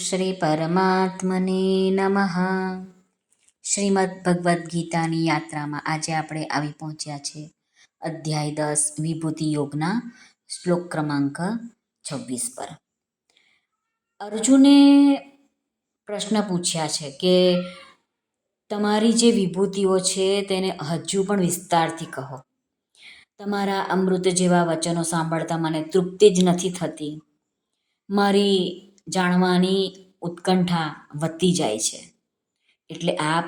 શ્રી પરમાત્મને નમઃ શ્રીમદ ભગવદ્ ગીતાની યાત્રામાં આજે આપણે આવી પહોંચ્યા છે અધ્યાય દસ વિભૂતિ યોગના શ્લોક ક્રમાંક છવ્વીસ પર. અર્જુને પ્રશ્ન પૂછ્યા છે કે તમારી જે વિભૂતિઓ છે તેને હજુ પણ વિસ્તારથી કહો. તમારા અમૃત જેવા વચનો સાંભળતા મને તૃપ્તિ જ નથી થતી. મારી જાણવાની ઉત્કંઠા વધતી જાય છે. એટલે આપ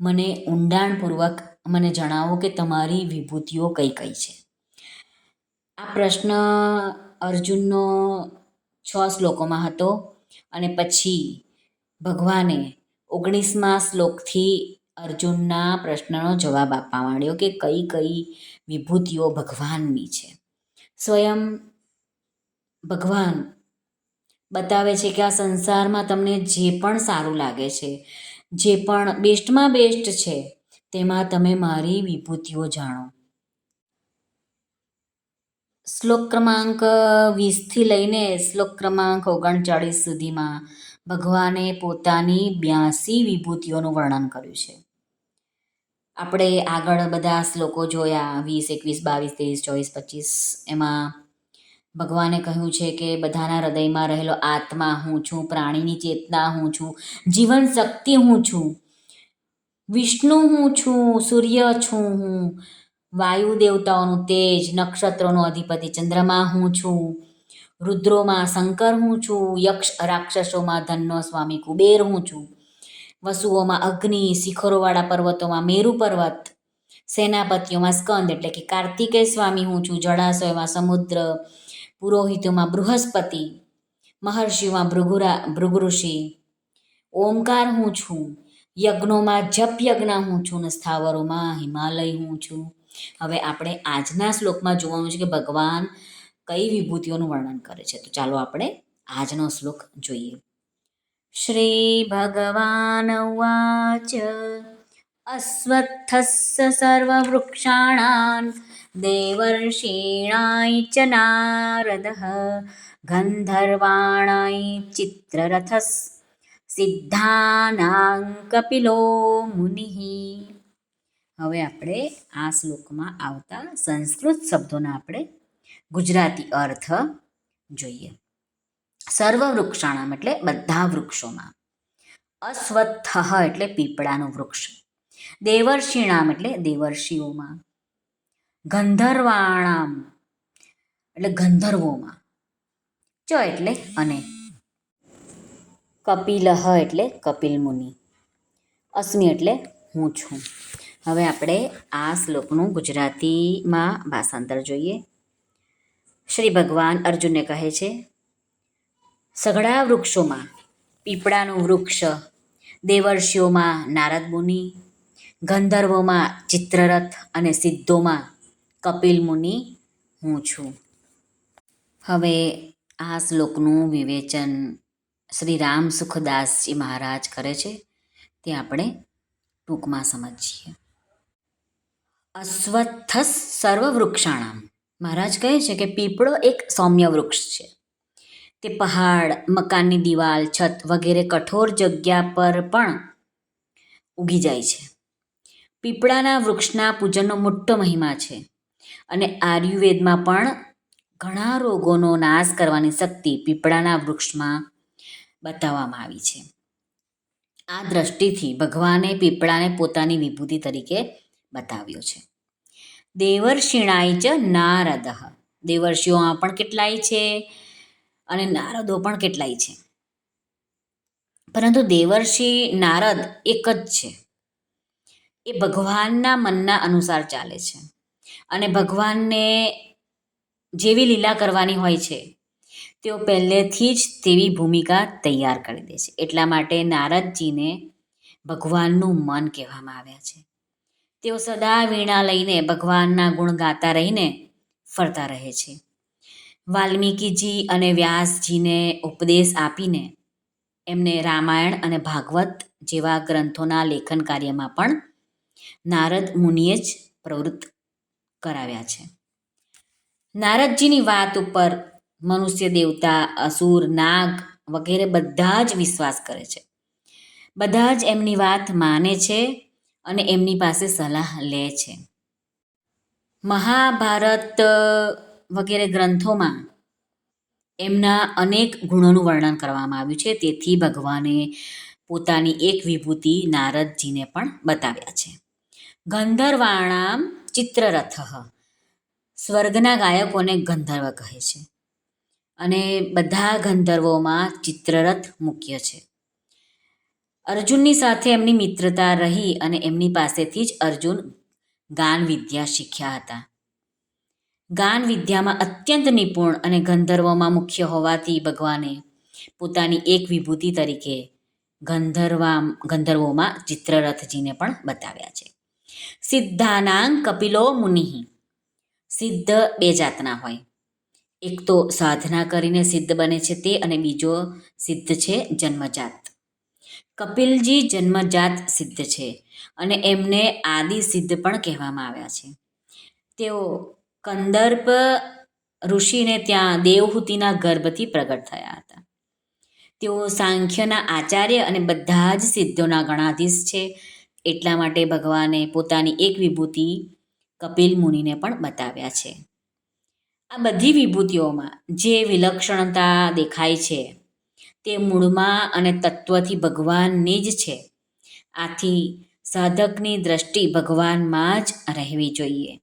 મને ઊંડાણપૂર્વક મને જણાવો કે તમારી વિભૂતિઓ કઈ કઈ છે. આ પ્રશ્ન અર્જુનનો છ શ્લોકોમાં હતો અને પછી ભગવાને ઓગણીસમા શ્લોકથી અર્જુનના પ્રશ્નનો જવાબ આપવા માંડ્યો કે કઈ કઈ વિભૂતિઓ ભગવાનની છે. સ્વયં ભગવાન બતાવે છે કે આ સંસારમાં તમને જે પણ સારું લાગે છે, જે પણ બેસ્ટમાં બેસ્ટ છે, તેમાં તમે મારી વિભૂતિઓ જાણો. શ્લોક ક્રમાંક વીસથી લઈને શ્લોક ક્રમાંક ઓગણચાળીસ સુધીમાં ભગવાને પોતાની બ્યાસી વિભૂતિઓનું વર્ણન કર્યું છે. આપણે આગળ બધા શ્લોકો જોયા, વીસ, એકવીસ, બાવીસ, ત્રેવીસ, ચોવીસ, પચીસ, એમાં ભગવાને કહ્યું છે કે બધાના હૃદયમાં રહેલો આત્મા હું છું, પ્રાણીની ચેતના હું છું, જીવન શક્તિ હું છું, વિષ્ણુ હું છું, સૂર્ય છું હું, વાયુ દેવતાઓનું તેજ, નક્ષત્રોનો અધિપતિ, ચંદ્રમા હું છું, રુદ્રોમાં શંકર હું છું, યક્ષ રાક્ષસોમાં ધનનો સ્વામી કુબેર હું છું, વસુઓમાં અગ્નિ, શિખરોવાળા પર્વતોમાં મેરુ પર્વત, સેનાપતિઓમાં સ્કંદ એટલે કે કાર્તિકેય સ્વામી હું છું, જળાશયોમાં સમુદ્ર પુરોહિતોમાં બૃહસ્પતિ મહર્ષિમાં ભૃગુરા, ભૃગુઋષિ. ઓમકાર હું છું, યજ્ઞોમાં જપ યજ્ઞ હું છું ને સ્થાવરોમાં હિમાલય હું છું. હવે આપણે આજના શ્લોકમાં જોવાનું છે કે ભગવાન કઈ વિભૂતિઓનું વર્ણન કરે છે. તો ચાલો આપણે આજનો શ્લોક જોઈએ. શ્રી ભગવાન ઉવાચ, અશ્વત્થસ્ય સર્વવૃક્ષાણાં દેવર્ષીણાય च नारदः, गन्धर्वाणाय चित्ररथस् સિદ્ધાનાં કપિલો મુનિ હવે આપણે આ શ્લોકમાં આવતા સંસ્કૃત શબ્દોના આપણે ગુજરાતી અર્થ જોઈએ. સર્વ વૃક્ષાણામ એટલે બધા વૃક્ષોમાં. અશ્વત્થ એટલે પીપળાનું વૃક્ષ. દેવર્ષિણામ એટલે દેવર્ષિઓમાં. ગંધર્વાણામ. એટલે ગંધર્વોમાં. ચ એટલે અને. કપિલહ એટલે કપિલ મુનિ. અસ્મિ એટલે હું છું. હવે આપણે આ શ્લોકનું ગુજરાતીમાં ભાષાંતર જોઈએ. શ્રી ભગવાન અર્જુનને કહે છે, સઘળા વૃક્ષોમાં, પીપળાનું વૃક્ષ, દેવર્ષિઓમાં નારદ મુનિ, ગંધર્વોમાં ચિત્રરથ અને સિદ્ધોમાં કપિલ મુનિ, હું છું. હવે આ શ્લોકનું વિવેચન શ્રી રામ સુખદાસજી મહારાજ કરે છે, તે આપણે ટૂંકમાં સમજીએ. અશ્વત્થસ સર્વ વૃક્ષાણામ મહારાજ કહે છે કે પીપળો એક સૌમ્ય વૃક્ષ છે. તે પહાડ, મકાનની દિવાલ, છત વગેરે કઠોર જગ્યા પર પણ ઉગી જાય છે. પીપળાના વૃક્ષના પૂજનનો મોટો મહિમા છે. અને આયુર્વેદમાં પણ ઘણા રોગોનો નાશ કરવાની શક્તિ પીપળાના વૃક્ષમાં બતાવવામાં આવી છે. આ દ્રષ્ટિથી ભગવાને પીપળાને પોતાની વિભૂતિ તરીકે બતાવ્યો છે. દેવર્ષિણાય ચ નારદ. દેવર્ષિઓમાં પણ કેટલાય છે અને નારદો પણ કેટલાય છે. પરંતુ દેવર્ષિ નારદ એક જ છે. એ ભગવાનના મનના અનુસાર ચાલે છે. અને ભગવાનને જેવી લીલા કરવાની હોય છે, તેઓ પહેલેથી જ તેવી ભૂમિકા તૈયાર કરી દે છે. એટલા માટે નારદજીને ભગવાનનું મન કહેવામાં આવ્યા છે. તેઓ સદા વીણા લઈને ભગવાનના ગુણ ગાતા રહીને ફરતા રહે છે. વાલ્મીકીજી અને વ્યાસજીને ઉપદેશ આપીને એમને રામાયણ અને ભાગવત જેવા ગ્રંથોના લેખન કાર્યમાં પણ નારદ મુનિએ જ પ્રવૃત્ત કરાવ્યા છે. નારદજીની વાત ઉપર મનુષ્ય દેવતા, અસુર, નાગ વગેરે બધા જ વિશ્વાસ કરે છે. બધા જ એમની વાત માને છે અને એમની પાસે સલાહ લે છે. મહાભારત વગેરે ગ્રંથોમાં એમના અનેક ગુણોનું વર્ણન કરવામાં આવ્યું છે. તેથી ભગવાને પોતાની એક વિભૂતિ નારદજીને પણ બતાવ્યા છે. ગંધર્વાણામ ચિત્રરથ. સ્વર્ગના ગાયકોને ગંધર્વ કહે છે. અને બધા ગંધર્વોમાં ચિત્રરથ મુખ્ય છે. અર્જુનની સાથે એમની મિત્રતા રહી અને એમની પાસેથી જ અર્જુન ગાન વિદ્યા શીખ્યા હતા. ગાન વિદ્યામાં અત્યંત નિપુણ અને ગંધર્વોમાં મુખ્ય હોવાથી ભગવાને પોતાની એક વિભૂતિ તરીકે ગંધર્વા ગંધર્વોમાં ચિત્રરથજીને પણ બતાવ્યા છે. સિદ્ધાનાંગ કપિલો મુનિ. સિદ્ધ બે જાતના હોય. એક તો સાધના કરીને સિદ્ધ બને છે તે અને બીજો સિદ્ધ છે જન્મજાત. કપિલજી જન્મજાત સિદ્ધ છે અને એમને આદિ સિદ્ધ પણ કહેવામાં આવ્યા છે. તેઓ કંદર્પ ઋષિને ત્યાં દેવહૂતિના ગર્ભથી પ્રગટ થયા હતા. તેઓ સાંખ્યના આચાર્ય અને બધા જ સિદ્ધોના ગણાધીશ છે. એટલા માટે ભગવાને પોતાની એક વિભૂતિ કપિલ મુનિને પણ બતાવ્યા છે. આ બધી વિભૂતિઓમાં જે વિલક્ષણતા દેખાય છે, તે મૂળમાં અને તત્વથી ભગવાનની જ છે. આથી સાધકની દ્રષ્ટિ ભગવાનમાં જ રહેવી જોઈએ.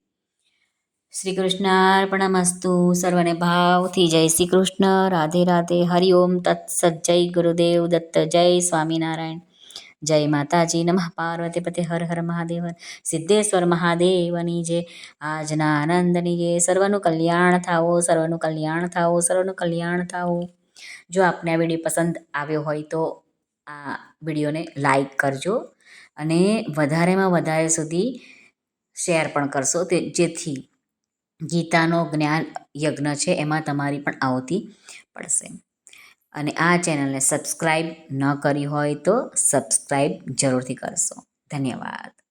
શ્રી કૃષ્ણાર્પણમસ્તુ સર્વને ભાવથી જય શ્રી કૃષ્ણ રાધે રાધે હરિઓમ તત્સત જય ગુરુદેવ દત્ત, જય સ્વામિનારાયણ. જય માતાજી નમઃ પાર્વતી પતિ હર હર મહાદેવ સિદ્ધેશ્વર મહાદેવની જે આજના આનંદની જે સર્વનું કલ્યાણ થાવો સર્વનું કલ્યાણ થાવો સર્વનું કલ્યાણ થાવો જો આપને આ વીડિયો પસંદ આવ્યો હોય તો આ વિડીયોને લાઈક કરજો અને વધારેમાં વધારે સુધી શેર પણ કરશો તે જેથી ગીતાનો જ્ઞાન યજ્ઞ છે એમાં તમારી પણ આવતી પડશે અને આ ચેનલને સબસ્ક્રાઈબ ન કરી હોય તો સબસ્ક્રાઈબ જરૂરથી કરશો. ધન્યવાદ.